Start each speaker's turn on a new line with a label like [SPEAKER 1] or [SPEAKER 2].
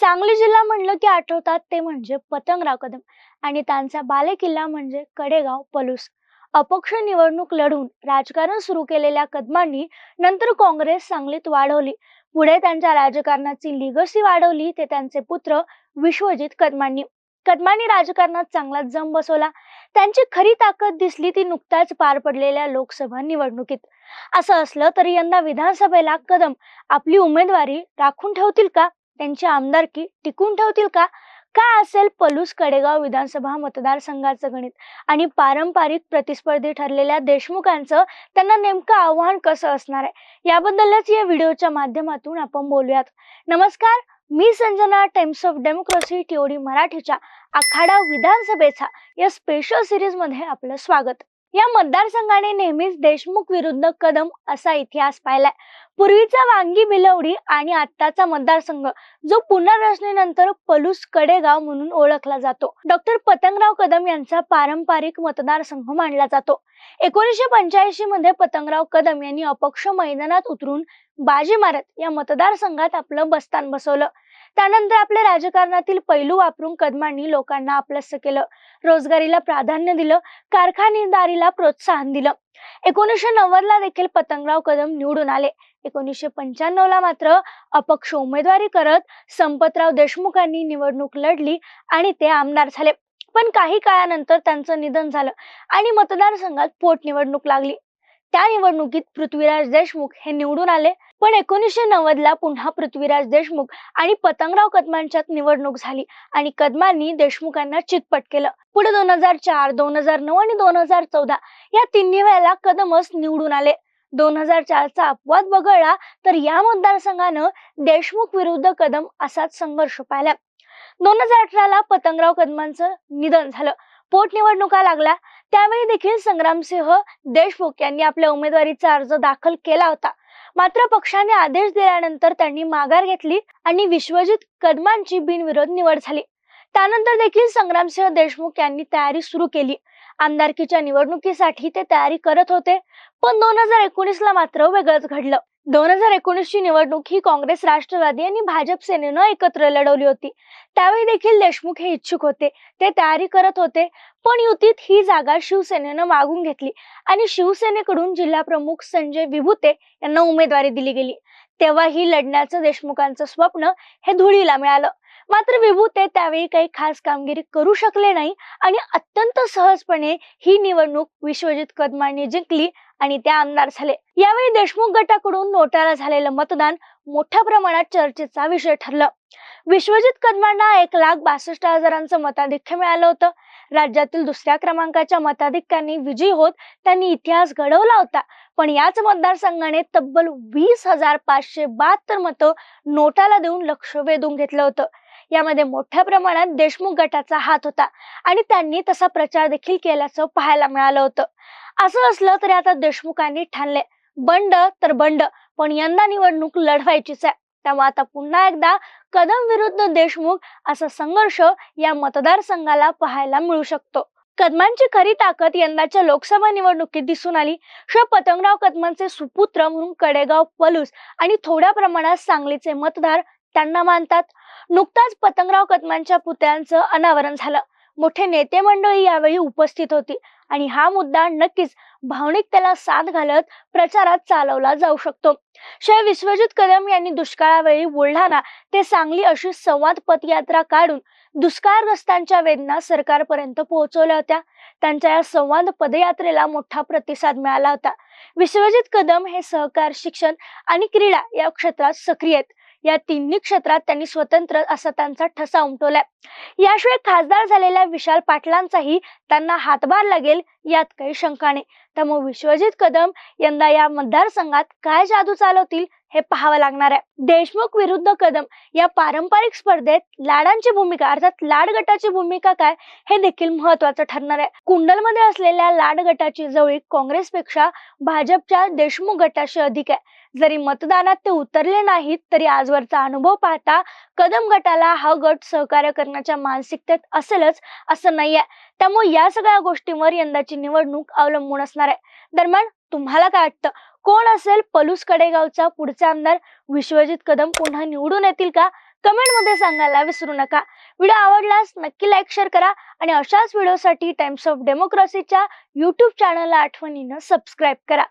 [SPEAKER 1] सांगली जिल्हा म्हणलं की आठवतात ते म्हणजे पतंगराव कदम आणि त्यांचा बालेकिल्ला म्हणजे कडेगाव पलूस. अपक्ष निवडणूक लढून राजकारण सुरू केलेल्या कदमांनी नंतर काँग्रेस सांगलीत वाढवली. पुढे त्यांच्या राजकारणाची लिगसी वाढवली. ते त्यांचे पुत्र विश्वजित कदमांनी कदमांनी राजकारणात चांगला जम बसवला. त्यांची खरी ताकद दिसली ती नुकताच पार पडलेल्या लोकसभा निवडणुकीत. असं असलं तरी यंदा विधानसभेला कदम आपली उमेदवारी राखून ठेवतील का? त्यांची आमदारकी टिकून ठेवतील का? काय असेल पलूस कडेगाव विधानसभा मतदारसंघाचं गणित? आणि पारंपरिक प्रतिस्पर्धी ठरलेल्या देशमुखांचं त्यांना नेमकं आव्हान कसं असणार आहे? याबद्दलच या व्हिडिओच्या माध्यमातून आपण बोलूयात. नमस्कार मी Sanjana Times of Democracy TOD मराठीच्या आखाडा विधानसभेचा या स्पेशल सिरीजमध्ये आपलं स्वागत. या मतदारसंघाने नेहमीच देशमुख विरुद्ध कदम असा इतिहास पाहिलाय. पूर्वीचा वांगी बिलवडी आणि आत्ताचा मतदारसंघ जो पुनर्रचनेनंतर पलूस कडेगाव म्हणून ओळखला जातो. डॉक्टर पतंगराव कदम यांचा पारंपरिक मतदारसंघ मानला जातो. एकोणीसशे पंच्याऐंशी मध्ये पतंगराव कदम यांनी अपक्ष मैदानात उतरून बाजी मारत या मतदारसंघात आपलं बस्तान बसवलं. त्यानंतर आपल्या राजकारणातील पैलू वापरून कदमांनी लोकांना आपलंस केलं. रोजगारीला प्राधान्य दिलं. कारखानेदारीला प्रोत्साहन दिलं. एकोणीसशे नव्वद ला देखील पतंगराव कदम निवडून आले. एकोणीसशे पंच्याण्णव ला मात्र अपक्ष उमेदवारी करत संपतराव देशमुखांनी निवडणूक लढली आणि ते आमदार झाले. पण काही काळानंतर त्यांचं निधन झालं आणि मतदारसंघात पोटनिवडणूक लागली. त्या निवडणुकीत पृथ्वीराज देशमुख हे निवडून आले. पण एकोणीसशे नव्वद ला पुन्हा पृथ्वीराज देशमुख आणि पतंगराव कदमांच्यात निवडणूक झाली आणि कदमांनी देशमुखांना चितपट केलं. पुढे दोन हजार चार दोन हजार नऊ आणि दोन हजार चौदा या तिन्ही वेळेला कदमच निवडून आले. दोन हजार चारचा अपवाद वगळला तर या मतदारसंघानं देशमुख विरुद्ध कदम असाच संघर्ष पाहिला. दोन हजार अठराला पतंगराव कदमांचं निधन झालं. पोटनिवडणुका लागल्या. त्यावेळी देखील संग्रामसिंह देशमुख यांनी आपल्या उमेदवारीचा अर्ज दाखल केला होता. मात्र पक्षाने आदेश दिल्यानंतर त्यांनी माघार घेतली आणि विश्वजित कदमांची बिनविरोध निवड झाली. त्यानंतर देखील संग्रामसिंह देशमुख यांनी तयारी सुरू केली. आमदारकीच्या निवडणुकीसाठी ते तयारी करत होते पण दोन हजार एकोणीस ला मात्र वेगळंच घडलं. दोन हजार एकोणीस ची निवडणूक ही काँग्रेस राष्ट्रवादी आणि भाजप सेनेनं एकत्र लढवली होती. त्यावेळी देखील देशमुख हे इच्छुक होते. ते तयारी करत होते पण युतीत ही जागा शिवसेनेनं मागून घेतली आणि शिवसेनेकडून जिल्हा प्रमुख संजय विभूते यांना उमेदवारी दिली गेली. तेव्हा ही लढण्याचं देशमुखांचं स्वप्न हे धुळीला मिळालं. मात्र विभूते त्यावेळी काही खास कामगिरी करू शकले नाही आणि अत्यंत सहजपणे ही निवडणूक विश्वजित कदमांनी जिंकली आणि ते आमदार झाले. यावेळी देशमुख गटाकडून नोटाला झालेलं मतदान मोठ्या प्रमाणात चर्चेचा विषय ठरलं. विश्वजित कदमांना एक लाख बासष्ट हजारांचं मताधिक्य मिळालं होतं. राज्यातील दुसऱ्या क्रमांकाच्या मताधिक्यांनी विजयी होत त्यांनी इतिहास घडवला होता. पण याच मतदारसंघाने तब्बल वीस हजार पाचशे बहात्तर मतं नोटाला देऊन लक्ष वेधून घेतलं होतं. यामध्ये मोठ्या प्रमाणात देशमुख गटाचा हात होता आणि त्यांनी तसा प्रचार देखील केल्याचं पाहायला मिळालं होतं. असं असलं तरी आता देशमुखांनी ठाणले. बंड तर बंड पण यंदा निवडणूक लढवायचीच आहे. त्यामुळे आता पुन्हा एकदा कदम विरुद्ध देशमुख असा संघर्ष या मतदारसंघाला पाहायला मिळू शकतो. कदमांची खरी ताकद यंदाच्या लोकसभा निवडणुकीत दिसून आली. शिवाय पतंगराव कदमांचे सुपुत्र म्हणून कडेगाव पलूस आणि थोड्या प्रमाणात सांगलीचे मतदार त्यांना मानतात. नुकताच पतंगराव कदमांच्या पुतळ्यांचं अनावरण झालं. मोठे नेते मंडळी यावेळी उपस्थित होती आणि हा मुद्दा नक्कीच भावनिकतेला साथ घालत प्रचारात चालवला जाऊ शकतो. शिवाय विश्वजित कदम यांनी दुष्काळावेळी बुलढाणा ते सांगली अशी संवाद पदयात्रा काढून दुष्काळग्रस्तांच्या वेदना सरकारपर्यंत पोहोचवल्या होत्या. त्यांच्या या संवाद पदयात्रेला मोठा प्रतिसाद मिळाला होता. विश्वजित कदम हे सहकार शिक्षण आणि क्रीडा या क्षेत्रात सक्रिय आहेत. या तिन्ही क्षेत्रात त्यांनी स्वतंत्र असा त्यांचा ठसा उमटवलाय. याशिवाय खासदार झालेल्या विशाल पाटलांचाही त्यांना हातभार लागेल यात काही शंका नाही. त्यामुळे विश्वजित कदम यंदा या मतदारसंघात काय जादू चालवतील हे पाहावं लागणार आहे. देशमुख विरुद्ध कदम या पारंपरिक स्पर्धेत लाडांची भूमिका अर्थात लाड गटाची भूमिका काय हे देखील महत्वाचं ठरणार आहे. कुंडलमध्ये असलेल्या लाड गटाची जवळीक काँग्रेसपेक्षा भाजपच्या देशमुख गटाशी अधिक आहे. जरी मतदानात ते उतरले नाहीत तरी आजवरचा अनुभव पाहता कदम गटाला हा गट सहकार्य करण्याच्या मानसिकतेत असेलच असं नाहीये. त्यामुळे या सगळ्या गोष्टींवर यंदाची निवडणूक अवलंबून असणार आहे. दरम्यान तुम्हाला काय वाटतं? कोण असेल पलूस कडेगावचा पुढचा आमदार विश्वजित कदम पुन्हा निवडून येतील का? कमेंटमध्ये सांगायला विसरू नका. व्हिडिओ आवडल्यास नक्की लाईक शेअर करा आणि अशाच व्हिडिओसाठी टाइम्स ऑफ डेमोक्रेसीच्या युट्यूब चॅनलला आठवणीनं सबस्क्राईब करा.